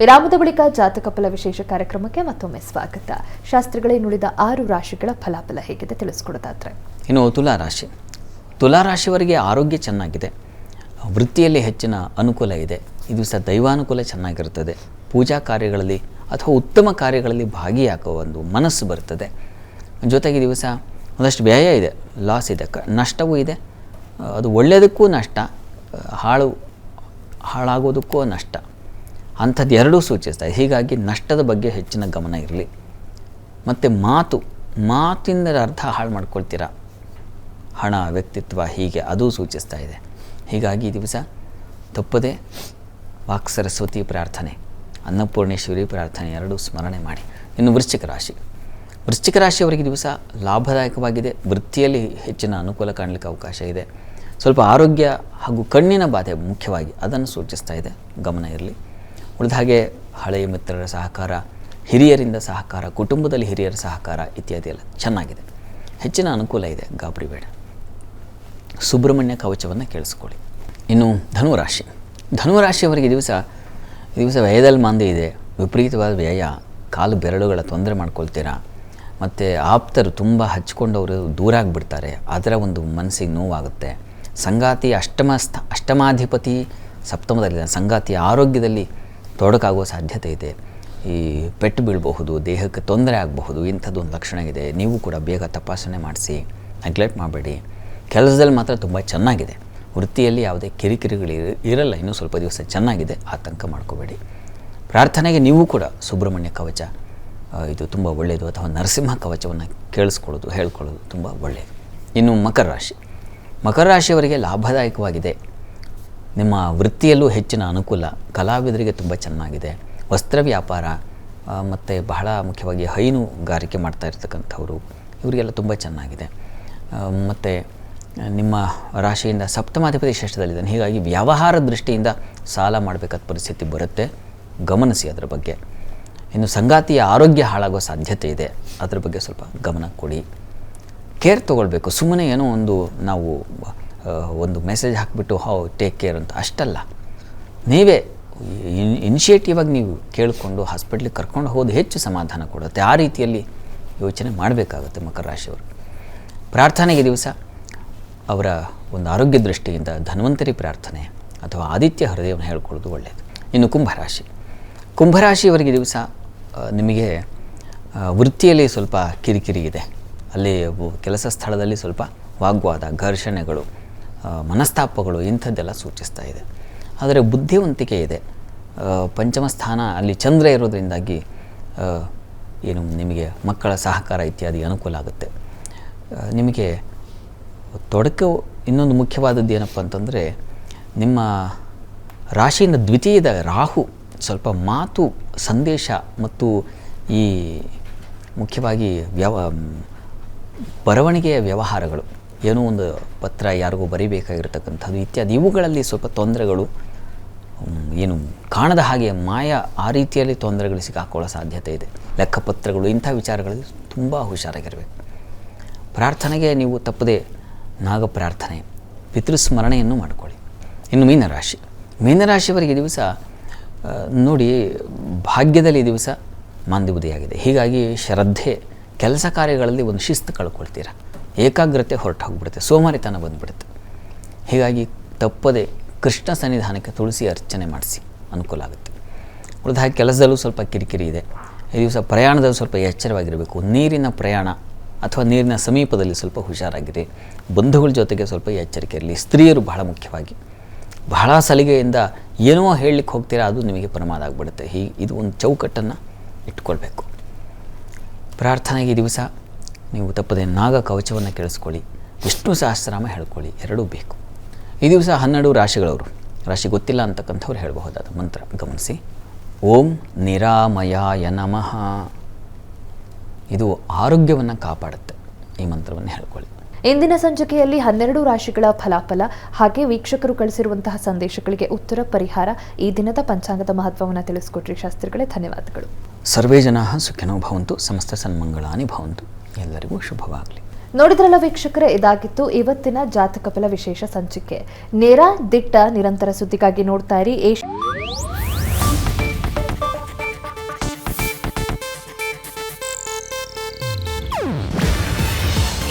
ವಿರಾಮದ ಬಳಿಕ ಜಾತಕ ಫಲ ವಿಶೇಷ ಕಾರ್ಯಕ್ರಮಕ್ಕೆ ಮತ್ತೊಮ್ಮೆ ಸ್ವಾಗತ. ಶಾಸ್ತ್ರಗಳೇ ನುಡಿದ ಆರು ರಾಶಿಗಳ ಫಲಾಫಲ ಹೇಗಿದೆ ತಿಳಿಸ್ಕೊಡೋದಾದ್ರೆ. ಇನ್ನು ತುಲಾ ರಾಶಿ. ತುಲಾ ರಾಶಿಯವರಿಗೆ ಆರೋಗ್ಯ ಚೆನ್ನಾಗಿದೆ. ವೃತ್ತಿಯಲ್ಲಿ ಹೆಚ್ಚಿನ ಅನುಕೂಲ ಇದೆ. ಈ ದಿವಸ ದೈವಾನುಕೂಲ ಚೆನ್ನಾಗಿರುತ್ತದೆ. ಪೂಜಾ ಕಾರ್ಯಗಳಲ್ಲಿ ಅಥವಾ ಉತ್ತಮ ಕಾರ್ಯಗಳಲ್ಲಿ ಭಾಗಿಯಾಗುವ ಒಂದು ಮನಸ್ಸು ಬರ್ತದೆ. ಜೊತೆಗೆ ದಿವಸ ಒಂದಷ್ಟು ವ್ಯಯ ಇದೆ. ಲಾಸ್ ಇದೆ. ನಷ್ಟವೂ ಇದೆ. ಅದು ಒಳ್ಳೆಯದಕ್ಕೂ ನಷ್ಟ. ಹಾಳು, ಹಾಳಾಗೋದಕ್ಕೂ ನಷ್ಟ. ಅಂಥದ್ದು ಎರಡೂ ಸೂಚಿಸ್ತಾ ಇದೆ. ಹೀಗಾಗಿ ನಷ್ಟದ ಬಗ್ಗೆ ಹೆಚ್ಚಿನ ಗಮನ ಇರಲಿ. ಮತ್ತು ಮಾತು, ಮಾತಿಂದ ಅರ್ಥ ಹಾಳು ಮಾಡ್ಕೊಳ್ತೀರಾ? ಹಣ, ವ್ಯಕ್ತಿತ್ವ ಹೀಗೆ ಅದೂ ಸೂಚಿಸ್ತಾ ಇದೆ. ಹೀಗಾಗಿ ಈ ದಿವಸ ತಪ್ಪದೆ ವಾಕ್ ಸರಸ್ವತಿ ಪ್ರಾರ್ಥನೆ, ಅನ್ನಪೂರ್ಣೇಶ್ವರಿ ಪ್ರಾರ್ಥನೆ ಎರಡೂ ಸ್ಮರಣೆ ಮಾಡಿ. ಇನ್ನು ವೃಶ್ಚಿಕ ರಾಶಿ. ವೃಶ್ಚಿಕ ರಾಶಿಯವರಿಗೆ ದಿವಸ ಲಾಭದಾಯಕವಾಗಿದೆ. ವೃತ್ತಿಯಲ್ಲಿ ಹೆಚ್ಚಿನ ಅನುಕೂಲ ಕಾಣಲಿಕ್ಕೆ ಅವಕಾಶ ಇದೆ. ಸ್ವಲ್ಪ ಆರೋಗ್ಯ ಹಾಗೂ ಕಣ್ಣಿನ ಬಾಧೆ ಮುಖ್ಯವಾಗಿ ಅದನ್ನು ಸೂಚಿಸ್ತಾ ಇದೆ. ಗಮನ ಇರಲಿ. ಉಳಿದ ಹಾಗೆ ಹಳೆಯ ಮಿತ್ರರ ಸಹಕಾರ, ಹಿರಿಯರಿಂದ ಸಹಕಾರ, ಕುಟುಂಬದಲ್ಲಿ ಹಿರಿಯರ ಸಹಕಾರ ಇತ್ಯಾದಿ ಎಲ್ಲ ಚೆನ್ನಾಗಿದೆ. ಹೆಚ್ಚಿನ ಅನುಕೂಲ ಇದೆ ಗಾಬರಿ ಬೇಡ. ಸುಬ್ರಹ್ಮಣ್ಯ ಕವಚವನ್ನು ಕೇಳಿಸ್ಕೊಳ್ಳಿ. ಇನ್ನು ಧನುರಾಶಿ. ಧನುರಾಶಿಯವರಿಗೆ ದಿವಸ ದಿವಸ ವ್ಯಯದಲ್ಲಿ ಮಾಂದಿ ಇದೆ. ವಿಪರೀತವಾದ ವ್ಯಯ, ಕಾಲು ಬೆರಳುಗಳ ತೊಂದರೆ ಮಾಡ್ಕೊಳ್ತೀರಾ? ಮತ್ತು ಆಪ್ತರು ತುಂಬ ಹಚ್ಕೊಂಡವರು ದೂರ ಆಗಿಬಿಡ್ತಾರೆ. ಅದರ ಒಂದು ಮನಸ್ಸಿಗೆ ನೋವಾಗುತ್ತೆ. ಸಂಗಾತಿ ಅಷ್ಟಮ ಅಷ್ಟಮಾಧಿಪತಿ ಸಪ್ತಮದಲ್ಲಿ ಸಂಗಾತಿಯ ಆರೋಗ್ಯದಲ್ಲಿ ತೊಡಕಾಗುವ ಸಾಧ್ಯತೆ ಇದೆ. ಈ ಪೆಟ್ಟು ಬೀಳಬಹುದು, ದೇಹಕ್ಕೆ ತೊಂದರೆ ಆಗಬಹುದು, ಇಂಥದ್ದೊಂದು ಲಕ್ಷಣ ಇದೆ. ನೀವು ಕೂಡ ಬೇಗ ತಪಾಸಣೆ ಮಾಡಿಸಿ ನೆಗ್ಲೆಕ್ಟ್ ಮಾಡಬೇಡಿ. ಕೆಲಸದಲ್ಲಿ ಮಾತ್ರ ತುಂಬ ಚೆನ್ನಾಗಿದೆ. ವೃತ್ತಿಯಲ್ಲಿ ಯಾವುದೇ ಕಿರಿಕಿರಿಗಳು ಇರ- ಇರಲ್ಲ. ಇನ್ನೂ ಸ್ವಲ್ಪ ದಿವಸ ಚೆನ್ನಾಗಿದೆ. ಆತಂಕ ಮಾಡ್ಕೋಬೇಡಿ. ಪ್ರಾರ್ಥನೆಗೆ ನೀವು ಕೂಡ ಸುಬ್ರಹ್ಮಣ್ಯ ಕವಚ ಇದು ತುಂಬ ಒಳ್ಳೆಯದು. ಅಥವಾ ನರಸಿಂಹ ಕವಚವನ್ನು ಕೇಳಿಸ್ಕೊಳ್ಳೋದು, ಹೇಳ್ಕೊಳ್ಳೋದು ತುಂಬ ಒಳ್ಳೆಯದು. ಇನ್ನು ಮಕರ ರಾಶಿ. ಮಕರ ರಾಶಿಯವರಿಗೆ ಲಾಭದಾಯಕವಾಗಿದೆ. ನಿಮ್ಮ ವೃತ್ತಿಯಲ್ಲೂ ಹೆಚ್ಚಿನ ಅನುಕೂಲ ಕಲಾವಿದರಿಗೆ ತುಂಬ ಚೆನ್ನಾಗಿದೆ. ವಸ್ತ್ರ ವ್ಯಾಪಾರ ಮತ್ತು ಬಹಳ ಮುಖ್ಯವಾಗಿ ಹೈನುಗಾರಿಕೆ ಮಾಡ್ತಾ ಇರ್ತಕ್ಕಂಥವ್ರು, ಇವರಿಗೆಲ್ಲ ತುಂಬ ಚೆನ್ನಾಗಿದೆ. ಮತ್ತು ನಿಮ್ಮ ರಾಶಿಯಿಂದ ಸಪ್ತಮಾಧಿಪತಿ ಶ್ರೇಷ್ಠದಲ್ಲಿದ್ದಾನೆ ಹೀಗಾಗಿ ವ್ಯವಹಾರ ದೃಷ್ಟಿಯಿಂದ ಸಾಲ ಮಾಡಬೇಕಾದ ಪರಿಸ್ಥಿತಿ ಬರುತ್ತೆ. ಗಮನಿಸಿ ಅದರ ಬಗ್ಗೆ. ಇನ್ನು ಸಂಗಾತಿಯ ಆರೋಗ್ಯ ಹಾಳಾಗೋ ಸಾಧ್ಯತೆ ಇದೆ. ಅದರ ಬಗ್ಗೆ ಸ್ವಲ್ಪ ಗಮನ ಕೊಡಿ. ಕೇರ್ ತೊಗೊಳ್ಬೇಕು. ಸುಮ್ಮನೆ ಏನೋ ಒಂದು ನಾವು ಒಂದು ಮೆಸೇಜ್ ಹಾಕಿಬಿಟ್ಟು, ಹೌ ಟೇಕ್ ಕೇರ್ ಅಂತ. ಅಷ್ಟಲ್ಲ. ನೀವೇ ಇನ್ ಆಗಿ ನೀವು ಕೇಳಿಕೊಂಡು ಹಾಸ್ಪಿಟ್ಲಿಗೆ ಕರ್ಕೊಂಡು ಹೋದ ಹೆಚ್ಚು ಸಮಾಧಾನ ಕೊಡುತ್ತೆ. ಆ ರೀತಿಯಲ್ಲಿ ಯೋಚನೆ ಮಾಡಬೇಕಾಗುತ್ತೆ ಮಕರ ರಾಶಿಯವರು. ಪ್ರಾರ್ಥನೆಗೆ ದಿವಸ ಅವರ ಒಂದು ಆರೋಗ್ಯ ದೃಷ್ಟಿಯಿಂದ ಧನ್ವಂತರಿ ಪ್ರಾರ್ಥನೆ ಅಥವಾ ಆದಿತ್ಯ ಹೃದಯವನ್ನು ಹೇಳ್ಕೊಳ್ಳೋದು ಒಳ್ಳೆಯದು ಇನ್ನು ಕುಂಭರಾಶಿ ಕುಂಭರಾಶಿಯವರಿಗೆ ದಿವಸ ನಿಮಗೆ ವೃತ್ತಿಯಲ್ಲಿ ಸ್ವಲ್ಪ ಕಿರಿಕಿರಿ ಇದೆ. ಅಲ್ಲಿ ಕೆಲಸ ಸ್ಥಳದಲ್ಲಿ ಸ್ವಲ್ಪ ವಾಗ್ವಾದ, ಘರ್ಷಣೆಗಳು ಮನಸ್ತಾಪಗಳು ಇಂಥದ್ದೆಲ್ಲ ಸೂಚಿಸ್ತಾ ಇದೆ. ಆದರೆ ಬುದ್ಧಿವಂತಿಕೆ ಇದೆ. ಪಂಚಮ ಸ್ಥಾನ ಅಲ್ಲಿ ಚಂದ್ರ ಇರೋದ್ರಿಂದಾಗಿ ಏನು ನಿಮಗೆ ಮಕ್ಕಳ ಸಹಕಾರ ಇತ್ಯಾದಿ ಅನುಕೂಲ ಆಗುತ್ತೆ. ನಿಮಗೆ ತೊಡಕು ಇನ್ನೊಂದು ಮುಖ್ಯವಾದದ್ದು ಏನಪ್ಪ ಅಂತಂದರೆ, ನಿಮ್ಮ ರಾಶಿಯಿಂದ ದ್ವಿತೀಯದ ರಾಹು ಸ್ವಲ್ಪ ಮಾತು, ಸಂದೇಶ ಮತ್ತು ಈ ಮುಖ್ಯವಾಗಿ ವ್ಯವ, ಬರವಣಿಗೆಯ ವ್ಯವಹಾರಗಳು. ಏನೋ ಒಂದು ಪತ್ರ ಯಾರಿಗೂ ಬರೀಬೇಕಾಗಿರ್ತಕ್ಕಂಥದ್ದು ಇತ್ಯಾದಿ. ಇವುಗಳಲ್ಲಿ ಸ್ವಲ್ಪ ತೊಂದರೆಗಳು ಏನು ಕಾಣದ ಹಾಗೆ ಮಾಯ ಆ ರೀತಿಯಲ್ಲಿ ತೊಂದರೆಗಳು ಸಿಕ್ಕಾಕೊಳ್ಳೋ ಸಾಧ್ಯತೆ ಇದೆ. ಲೆಕ್ಕಪತ್ರಗಳು, ಇಂಥ ವಿಚಾರಗಳಲ್ಲಿ ತುಂಬ ಹುಷಾರಾಗಿರಬೇಕು. ಪ್ರಾರ್ಥನೆಗೆ ನೀವು ತಪ್ಪದೆ ನಾಗ ಪ್ರಾರ್ಥನೆ, ಪಿತೃಸ್ಮರಣೆಯನ್ನು ಮಾಡಿಕೊಳ್ಳಿ. ಇನ್ನು ಮೀನರಾಶಿ. ಮೀನರಾಶಿಯವರಿಗೆ ದಿವಸ ನೋಡಿ, ಭಾಗ್ಯದಲ್ಲಿ ದಿವಸ ದಿವಸ ಉದಯಾಗಿದೆ ಹೀಗಾಗಿ ಶ್ರದ್ಧೆ, ಕೆಲಸ ಕಾರ್ಯಗಳಲ್ಲಿ ಒಂದು ಶಿಸ್ತು ಕಳ್ಕೊಳ್ತೀರ? ಏಕಾಗ್ರತೆ ಹೊರಟೋಗ್ಬಿಡುತ್ತೆ, ಸೋಮಾರಿತನ ಬಂದುಬಿಡುತ್ತೆ. ಹೀಗಾಗಿ ತಪ್ಪದೆ ಕೃಷ್ಣ ಸನ್ನಿಧಾನಕ್ಕೆ ತುಳಸಿ ಅರ್ಚನೆ ಮಾಡಿಸಿ, ಅನುಕೂಲ ಆಗುತ್ತೆ. ಉಳಿದ ಹಾಗೆ ಕೆಲಸದಲ್ಲೂ ಸ್ವಲ್ಪ ಕಿರಿಕಿರಿ ಇದೆ. ಈ ದಿವಸ ಪ್ರಯಾಣದಲ್ಲೂ ಸ್ವಲ್ಪ ಎಚ್ಚರವಾಗಿರಬೇಕು. ನೀರಿನ ಪ್ರಯಾಣ ಅಥವಾ ನೀರಿನ ಸಮೀಪದಲ್ಲಿ ಸ್ವಲ್ಪ ಹುಷಾರಾಗಿರಿ. ಬಂಧುಗಳ ಜೊತೆಗೆ ಸ್ವಲ್ಪ ಎಚ್ಚರಿಕೆ ಇರಲಿ. ಸ್ತ್ರೀಯರು ಬಹಳ ಮುಖ್ಯವಾಗಿ. ಬಹಳ ಸಲಿಗೆಯಿಂದ ಏನೋ ಹೇಳಲಿಕ್ಕೆ ಹೋಗ್ತೀರಾ, ಅದು ನಿಮಗೆ ಪ್ರಮಾದ ಆಗಿಬಿಡುತ್ತೆ. ಹೀಗೆ ಇದು ಒಂದು ಚೌಕಟ್ಟನ್ನು ಇಟ್ಕೊಳ್ಬೇಕು. ಪ್ರಾರ್ಥನೆಗೆ ಈ ದಿವಸ ನೀವು ತಪ್ಪದೆ ನಾಗ ಕವಚವನ್ನು ಕೇಳಿಸ್ಕೊಳ್ಳಿ ವಿಷ್ಣು ಸಹಸ್ರನಾಮ ಹೇಳ್ಕೊಳ್ಳಿ. ಎರಡೂ ಬೇಕು. ಈ ದಿವಸ ಹನ್ನೆರಡು ರಾಶಿಗಳವರು. ರಾಶಿ ಗೊತ್ತಿಲ್ಲ ಅಂತಕ್ಕಂಥವ್ರು ಹೇಳಬಹುದಾದ ಮಂತ್ರ. ಗಮನಿಸಿ. ಓಂ ನಿರಾಮಯಾಯ ನಮಃ. ಇದು ಆರೋಗ್ಯವನ್ನು ಕಾಪಾಡುತ್ತೆ. ಈ ಮಂತ್ರವನ್ನು ಹೇಳ್ಕೊಳ್ಳಿ. ಇಂದಿನ ಸಂಚಿಕೆಯಲ್ಲಿ ಹನ್ನೆರಡು ರಾಶಿಗಳ ಫಲಾಫಲ, ಹಾಗೆ ವೀಕ್ಷಕರು ಕಳಿಸಿರುವಂತಹ ಸಂದೇಶಗಳಿಗೆ ಉತ್ತರ, ಪರಿಹಾರ, ಈ ದಿನದ ಪಂಚಾಂಗದ ಮಹತ್ವವನ್ನು ತಿಳಿಸ್ಕೊಟ್ರಿ ಶಾಸ್ತ್ರಿಗಳೇ, ಧನ್ಯವಾದಗಳು. ಸರ್ವೇ ಜನಾ ಸುಖಿನೋ ಭವಂತು ಸಮಸ್ತ ಸನ್ಮಂಗಳಾನಿ ಭವಂತು. ಎಲ್ಲರಿಗೂ ಶುಭವಾಗಲಿ. ನೋಡಿದ್ರಲ್ಲ ವೀಕ್ಷಕರೇ ಇದಾಗಿತ್ತು ಇವತ್ತಿನ ಜಾತಕ ವಿಶೇಷ ಸಂಚಿಕೆ. ನೇರ ದಿಟ್ಟ ನಿರಂತರ ಸುದ್ದಿಗಾಗಿ ನೋಡ್ತಾ ಇರಿ. ಏಷ್ಯಾ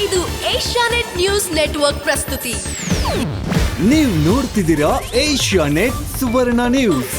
ಇದು ಏಷ್ಯಾನೆಟ್ ನ್ಯೂಸ್ ನೆಟ್ವರ್ಕ್ ಪ್ರಸ್ತುತಿ. ನೀವು ನೋಡ್ತಿದ್ದೀರಾ ಏಷ್ಯಾನೆಟ್ ಸುವರ್ಣ ನ್ಯೂಸ್.